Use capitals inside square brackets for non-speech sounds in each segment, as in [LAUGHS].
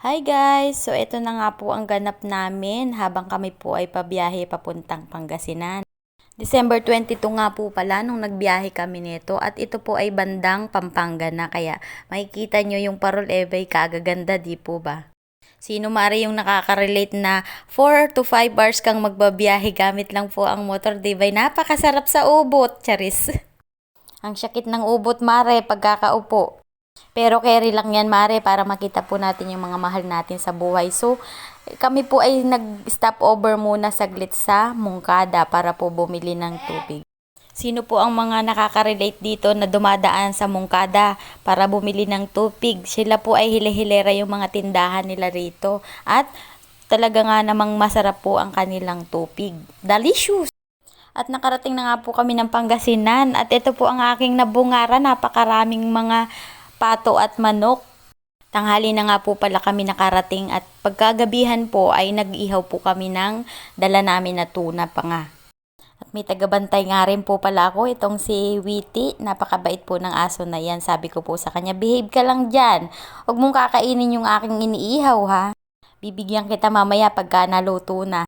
Hi guys! So ito na nga po ang ganap namin habang kami po ay pabiyahe papuntang Pangasinan. December 22 nga po pala nung nagbiyahe kami nito at ito po ay bandang Pampanga na kaya makikita nyo yung Parol Ebay kagaganda di po ba? Sino mari yung nakaka-relate na 4 to 5 hours kang magbabiyahe gamit lang po ang motor, di ba? Napakasarap sa ubot, charis. [LAUGHS] ang sakit ng ubot mare pagkakaupo. Pero carry lang yan, Mare, para makita po natin yung mga mahal natin sa buhay. So, kami po ay nag-stop over muna saglit sa Mungkada para po bumili ng tubig. Sino po ang mga nakaka-relate dito na dumadaan sa Mungkada para bumili ng tubig? Sila po ay hile-hilera yung mga tindahan nila rito. At talaga nga namang masarap po ang kanilang tubig. Delicious! At nakarating na nga po kami ng Pangasinan. At ito po ang aking nabungara. Napakaraming mga pato at manok. Tanghali na nga po pala kami nakarating at pagkagabihan po ay nag-ihaw po kami ng dala namin na tuna pa nga. At may tagabantay nga rin po pala ako, itong si Witty. Napakabait po ng aso na yan. Sabi ko po sa kanya, behave ka lang dyan. Huwag mong kakainin yung aking iniihaw ha. Bibigyan kita mamaya pagka naluto na.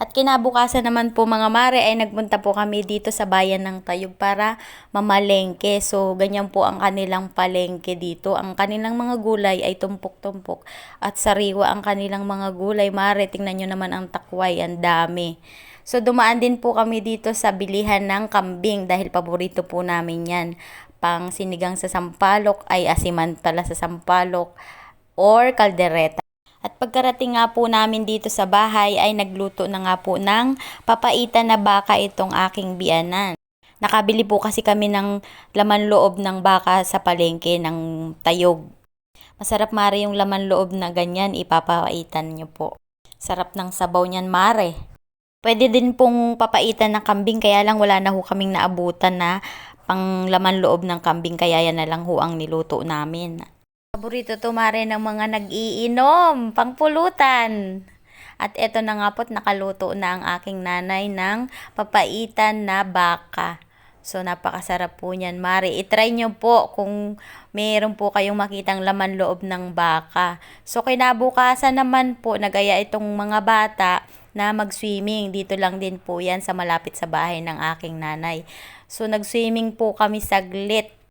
At kinabukasan naman po mga mare ay nagpunta po kami dito sa bayan ng Tayog para mamalengke. So ganyan po ang kanilang palengke dito. Ang kanilang mga gulay ay tumpok-tumpok at sariwa ang kanilang mga gulay. Mare, tingnan nyo naman ang takway, ang dami. So dumaan din po kami dito sa bilihan ng kambing dahil paborito po namin yan. Pang sinigang sa sampalok ay asimantala sa sampalok or kaldereta. At pagkarating nga po namin dito sa bahay ay nagluto na nga po ng papaitan na baka itong aking biyanan. Nakabili po kasi kami ng laman loob ng baka sa palengke ng tayog. Masarap mare yung laman loob na ganyan, ipapaitan nyo po. Sarap ng sabaw niyan mare. Pwede din pong papaitan ng kambing kaya lang wala na ho kaming naabutan na pang laman loob ng kambing kaya yan na lang ho ang niluto namin. Paborito to mare ng mga nag-iinom, pangpulutan. At eto na nga po't nakaluto na ang aking nanay ng papaitan na baka. So, napakasarap po niyan, Mare. I-try nyo po kung meron po kayong makitang laman loob ng baka. So, kinabukasan naman po, nagaya itong mga bata na mag-swimming. Dito lang din po yan sa malapit sa bahay ng aking nanay. So, nag-swimming po kami saglit.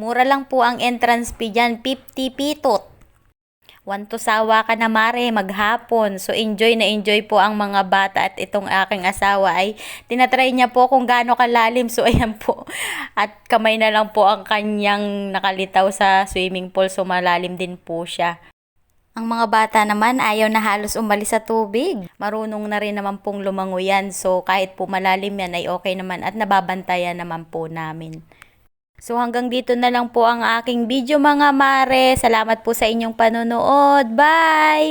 Mura lang po ang entrance fee dyan, 50 pitot. Want to sawa ka na mare maghapon. So enjoy na enjoy po ang mga bata at itong aking asawa ay tinatry niya po kung gaano kalalim. So [LAUGHS] ayan po. At kamay na lang po ang kanyang nakalitaw sa swimming pool. So malalim din po siya. Ang mga bata naman ayaw na halos umalis sa tubig. Marunong na rin naman pong lumango yan. So kahit po malalim yan ay okay naman at nababantayan naman po namin. So hanggang dito na lang po ang aking video mga mare. Salamat po sa inyong panonood. Bye!